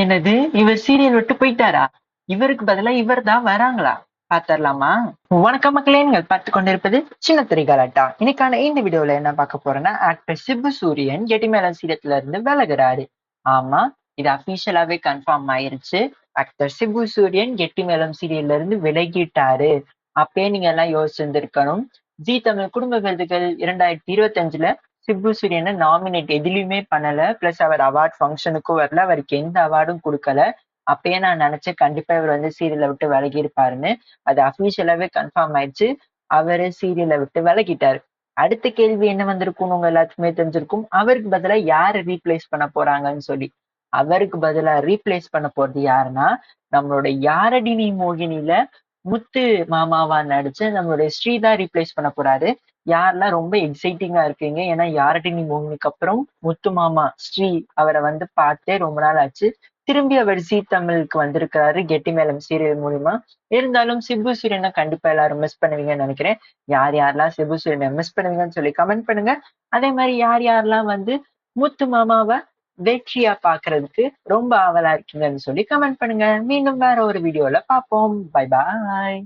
என்னது? இவர் சீரியல் விட்டு போயிட்டாரா? இவருக்கு பதிலா இவர் தான் வராங்களா? பாத்தரலாமா? வணக்கம் மக்களே நீங்கள் பார்த்து கொண்டிருப்பது சின்ன திரை கலாட்டா இன்னைக்கான இந்த வீடியோல என்ன பார்க்க போறேன்னா ஆக்டர் சிபு சூரியன் எட்டிமேல சீரியத்துல இருந்து விலகுறாரு. ஆமா இது அபிஷியலாவே கன்ஃபார்ம் ஆயிருச்சு. ஆக்டர் சிபு சூரியன் கெட்டிமேளம் சீரியல்ல இருந்து விலகிட்டாரு. அப்பயே நீங்க எல்லாம் யோசிச்சிருந்திருக்கணும். ஜி தமிழ் குடும்ப விருதுகள் இரண்டாயிரத்தி இருபத்தி அஞ்சுல சிபு சூரியனை நாமினேட் எதுலையுமே பண்ணல. பிளஸ் அவர் அவார்ட் ஃபங்க்ஷனுக்கும் வரல. அவருக்கு எந்த அவார்டும் கொடுக்கல. அப்பயே நான் நினைச்சேன் கண்டிப்பா இவர் வந்து சீரியலை விட்டு விலகி இருப்பாருன்னு அது அஃபீஷியலாவே கன்ஃபார்ம் ஆயிடுச்சு. அவரு சீரியலை விட்டு விலகிட்டாரு. அடுத்த கேள்வி என்ன வந்திருக்கும் உங்க எல்லாத்துக்குமே தெரிஞ்சிருக்கும். அவருக்கு பதிலா யாரை ரீப்ளேஸ் பண்ண போறாங்கன்னு சொல்லி. அவருக்கு பதிலா ரீப்ளேஸ் பண்ண போறது யாருன்னா நம்மளோட யாரடி நீ மோகினில முத்து மாமாவா நடிச்சு நம்மளுடைய ஸ்ரீதா ரீப்ளேஸ் பண்ண போறாரு. யாரெல்லாம் ரொம்ப எக்ஸைட்டிங்கா இருக்கீங்க? ஏன்னா யாரடி நீ அப்புறம் முத்து மாமா ஸ்ரீ அவரை வந்து பார்த்தே ரொம்ப நாள் ஆச்சு. திரும்பி அவர் ஜி தமிழுக்கு வந்திருக்கிறாரு கெட்டி மேலம் சீரியல் மூலியமா. இருந்தாலும் சிபு சூரியனை கண்டிப்பா எல்லாரும் மிஸ் பண்ணுவீங்கன்னு நினைக்கிறேன். யார் யாரெல்லாம் சிபு சூரியனை மிஸ் பண்ணுவீங்கன்னு சொல்லி கமெண்ட் பண்ணுங்க. அதே மாதிரி யார் யாரெல்லாம் வந்து முத்து மாமாவை வெற்றியா பாக்குறதுக்கு ரொம்ப ஆவலா இருக்கீங்கன்னு சொல்லி கமெண்ட் பண்ணுங்க. மீண்டும் வேற ஒரு வீடியோல பார்ப்போம் பை பாய்